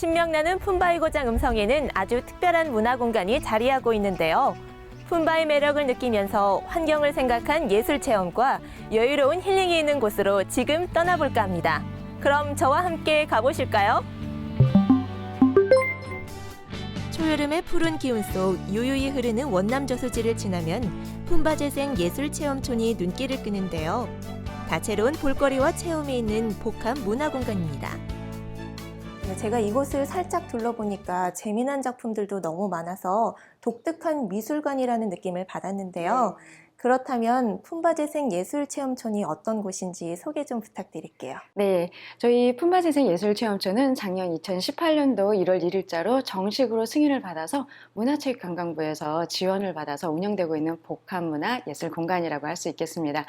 신명나는 푼바이 고장 음성에는 아주 특별한 문화 공간이 자리하고 있는데요. 푼바의 매력을 느끼면서 환경을 생각한 예술 체험과 여유로운 힐링이 있는 곳으로 지금 떠나볼까 합니다. 그럼 저와 함께 가보실까요? 초여름의 푸른 기운 속 유유히 흐르는 원남 저수지를 지나면 푼바 재생 예술 체험촌이 눈길을 끄는데요. 다채로운 볼거리와 체험이 있는 복합 문화 공간입니다. 네, 제가 이곳을 살짝 둘러보니까 재미난 작품들도 너무 많아서 독특한 미술관이라는 느낌을 받았는데요. 그렇다면 푼바재생 예술체험촌이 어떤 곳인지 소개 좀 부탁드릴게요. 네, 저희 품바재생 예술체험촌은 작년 2018년도 1월 1일자로 정식으로 승인을 받아서 문화체육관광부에서 지원을 받아서 운영되고 있는 복합문화 예술 공간이라고 할 수 있겠습니다.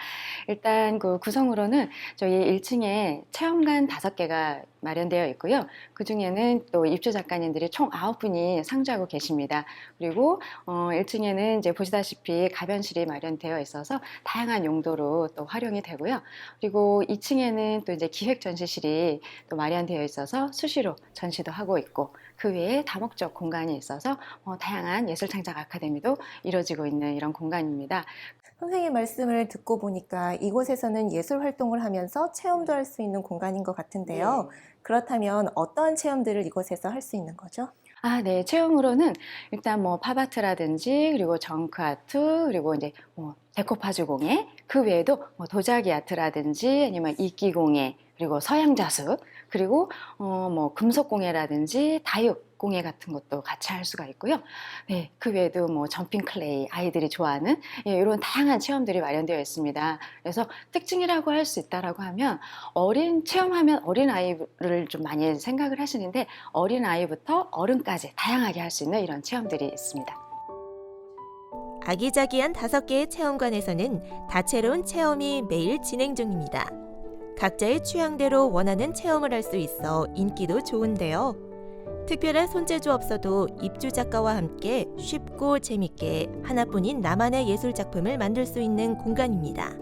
일단 그 구성으로는 저희 1층에 체험관 5개가 마련되어 있고요. 그 중에는 또 입주 작가님들이 총 9분이 상주하고 계십니다. 그리고 어, 1층에는 이제 보시다시피 가변실이 마련되어 있어서 다양한 용도로 또 활용이 되고요. 그리고 2층에는 또 이제 기획 전시실이 또 마련되어 있어서 수시로 전시도 하고 있고 그 외에 다목적 공간이 있어서 어, 다양한 예술 창작 아카데미도 이루어지고 있는 이런 공간입니다. 선생님 말씀을 듣고 보니까 이곳에서는 예술 활동을 하면서 체험도 할 수 있는 공간인 것 같은데요. 그렇다면 어떠한 체험들을 이곳에서 할 수 있는 거죠? 아, 네. 체험으로는 일단 뭐 팝아트라든지 그리고 정크 아트 그리고 이제 뭐 데코파주 공예 그 외에도 뭐 도자기 아트라든지 아니면 이끼 공예 그리고 서양 자수 그리고 어 뭐 금속 공예라든지 다육 공예 같은 것도 같이 할 수가 있고요. 네, 그 외에도 뭐 점핑 클레이 아이들이 좋아하는 예, 이런 다양한 체험들이 마련되어 있습니다. 그래서 특징이라고 할 수 있다라고 하면 어린 체험하면 어린 아이를 좀 많이 생각을 하시는데 어린 아이부터 어른까지 다양하게 할 수 있는 이런 체험들이 있습니다. 아기자기한 다섯 개의 체험관에서는 다채로운 체험이 매일 진행 중입니다. 각자의 취향대로 원하는 체험을 할 수 있어 인기도 좋은데요. 특별한 손재주 없어도 입주 작가와 함께 쉽고 재밌게 하나뿐인 나만의 예술 작품을 만들 수 있는 공간입니다.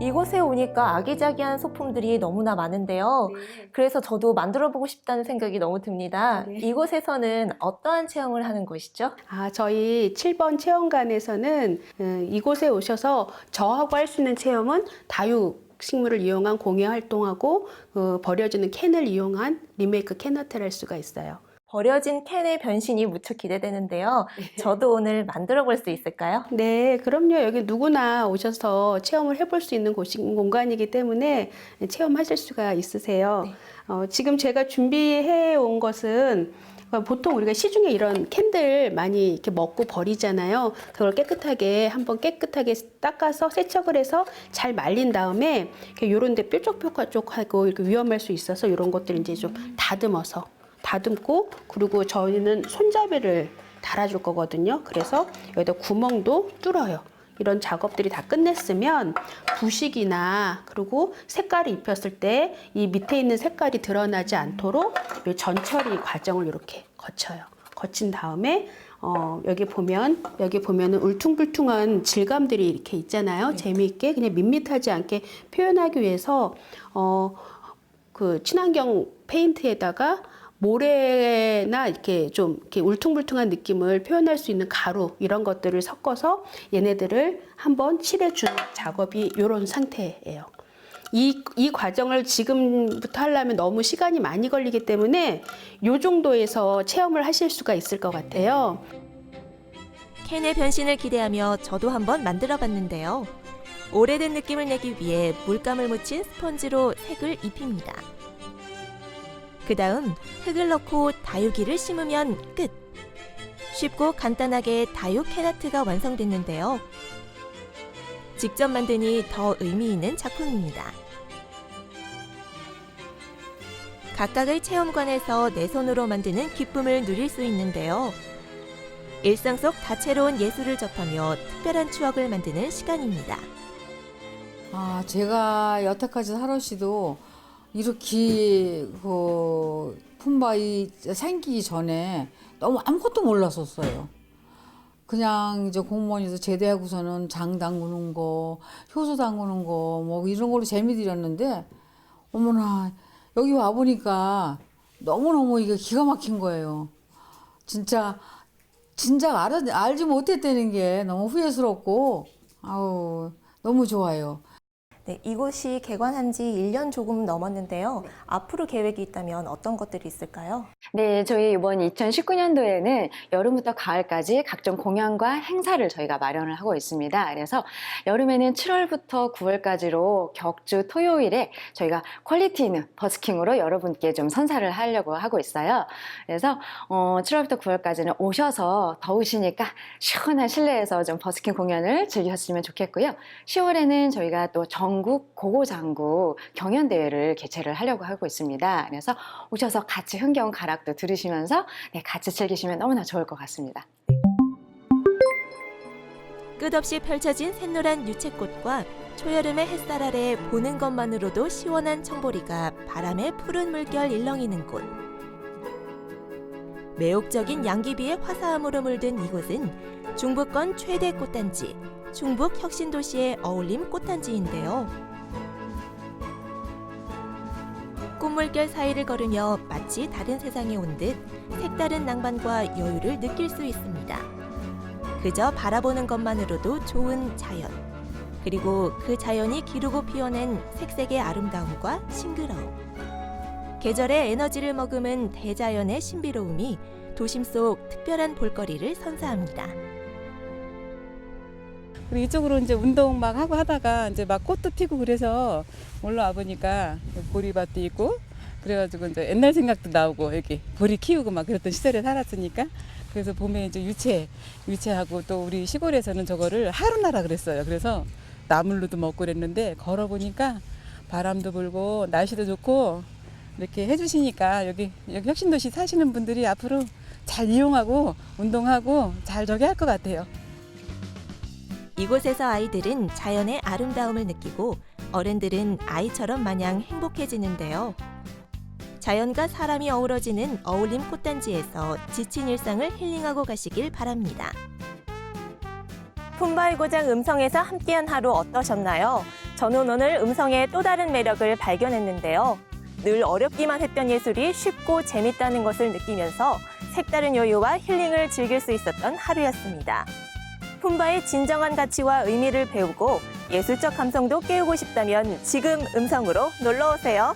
이곳에 오니까 아기자기한 소품들이 너무나 많은데요. 그래서 저도 만들어 보고 싶다는 생각이 너무 듭니다. 네. 이곳에서는 어떠한 체험을 하는 곳이죠? 아, 저희 7번 체험관에서는 음, 이곳에 오셔서 저하고 할 수 있는 체험은 다육 식물을 이용한 공예 활동하고 어, 버려지는 캔을 이용한 리메이크 캔아트를 할 수가 있어요. 버려진 캔의 변신이 무척 기대되는데요. 저도 오늘 만들어 볼 수 있을까요? 네, 그럼요. 여기 누구나 오셔서 체험을 해볼 수 있는 곳이 공간이기 때문에 체험하실 수가 있으세요. 네. 어, 지금 제가 준비해 온 것은 어, 보통 우리가 시중에 이런 캔들 많이 이렇게 먹고 버리잖아요. 그걸 깨끗하게 한번 깨끗하게 닦아서 세척을 해서 잘 말린 다음에 요런 데 뾰족뾰족하고 이렇게 위험할 수 있어서 이런 것들 이제 좀 다듬어서 다듬고 그리고 저희는 손잡이를 달아줄 거거든요. 그래서 여기다 구멍도 뚫어요. 이런 작업들이 다 끝냈으면 부식이나 그리고 색깔을 입혔을 때 이 밑에 있는 색깔이 드러나지 않도록 이 전처리 과정을 이렇게 거쳐요. 거친 다음에 어, 여기 보면 여기 보면은 울퉁불퉁한 질감들이 이렇게 있잖아요. 재미있게 그냥 밋밋하지 않게 표현하기 위해서 어, 그 친환경 페인트에다가 모래나 이렇게 좀 이렇게 울퉁불퉁한 느낌을 표현할 수 있는 가루 이런 것들을 섞어서 얘네들을 한번 칠해준 작업이 이런 상태예요. 이, 이 과정을 지금부터 하려면 너무 시간이 많이 걸리기 때문에 이 정도에서 체험을 하실 수가 있을 것 같아요. 캔의 변신을 기대하며 저도 한번 만들어 봤는데요. 오래된 느낌을 내기 위해 물감을 묻힌 스펀지로 색을 입힙니다. 그 다음 흙을 넣고 다육이를 심으면 끝! 쉽고 간단하게 다육 캔아트가 완성됐는데요. 직접 만드니 더 의미 있는 작품입니다. 각각의 체험관에서 내 손으로 만드는 기쁨을 누릴 수 있는데요. 일상 속 다채로운 예술을 접하며 특별한 추억을 만드는 시간입니다. 아, 제가 여태까지 살았시도 이렇게 그 품바이 생기기 전에 너무 아무것도 몰랐었어요. 그냥 이제 공무원에서 제대하고서는 장 담그는 거, 효소 담그는 거, 뭐 이런 걸로 재미 들였는데, 어머나, 여기 와보니까 너무너무 이게 기가 막힌 거예요. 진짜 진작 알아, 알지 못했다는 게 너무 후회스럽고 아우 너무 좋아요. 네, 이곳이 개관한 지 1년 조금 넘었는데요. 앞으로 계획이 있다면 어떤 것들이 있을까요? 네, 저희 이번 2019년도에는 여름부터 가을까지 각종 공연과 행사를 저희가 마련을 하고 있습니다. 그래서 여름에는 7월부터 9월까지로 격주 토요일에 저희가 퀄리티 있는 버스킹으로 여러분께 좀 선사를 하려고 하고 있어요. 그래서 어, 7월부터 9월까지는 오셔서 더우시니까 시원한 실내에서 좀 버스킹 공연을 즐기셨으면 좋겠고요. 10월에는 저희가 또 전국 고고장구 경연대회를 개최를 하려고 하고 있습니다. 그래서 오셔서 같이 흥겨운 가락도 들으시면서 네, 같이 즐기시면 너무나 좋을 것 같습니다. 끝없이 펼쳐진 샛노란 유채꽃과 초여름의 햇살 아래 보는 것만으로도 시원한 청보리가 바람에 푸른 물결 일렁이는 곳. 매혹적인 양귀비의 화사함으로 물든 이곳은 중부권 최대 꽃단지, 충북 혁신도시의 어울림 꽃단지인데요. 꽃물결 사이를 걸으며 마치 다른 세상에 온 듯 색다른 낭만과 여유를 느낄 수 있습니다. 그저 바라보는 것만으로도 좋은 자연. 그리고 그 자연이 기르고 피워낸 색색의 아름다움과 싱그러움. 계절의 에너지를 머금은 대자연의 신비로움이 도심 속 특별한 볼거리를 선사합니다. 그리고 이쪽으로 이제 운동 막 하고 하다가 이제 막 꽃도 피고 그래서 올라와 보니까 보리밭도 있고 그래가지고 이제 옛날 생각도 나오고 여기 보리 키우고 막 그랬던 시절에 살았으니까 그래서 봄에 이제 유채 유채하고 또 우리 시골에서는 저거를 하루나라 그랬어요. 그래서 나물로도 먹고 그랬는데 걸어 보니까 바람도 불고 날씨도 좋고 이렇게 해주시니까 여기 여기 혁신도시 사시는 분들이 앞으로 잘 이용하고 운동하고 잘 저기 할 것 같아요. 이곳에서 아이들은 자연의 아름다움을 느끼고 어른들은 아이처럼 마냥 행복해지는데요. 자연과 사람이 어우러지는 어울림 꽃단지에서 지친 일상을 힐링하고 가시길 바랍니다. 품바이 고장 음성에서 함께한 하루 어떠셨나요? 저는 오늘 음성의 또 다른 매력을 발견했는데요. 늘 어렵기만 했던 예술이 쉽고 재밌다는 것을 느끼면서 색다른 여유와 힐링을 즐길 수 있었던 하루였습니다. 품바의 진정한 가치와 의미를 배우고 예술적 감성도 깨우고 싶다면 지금 음성으로 놀러 오세요.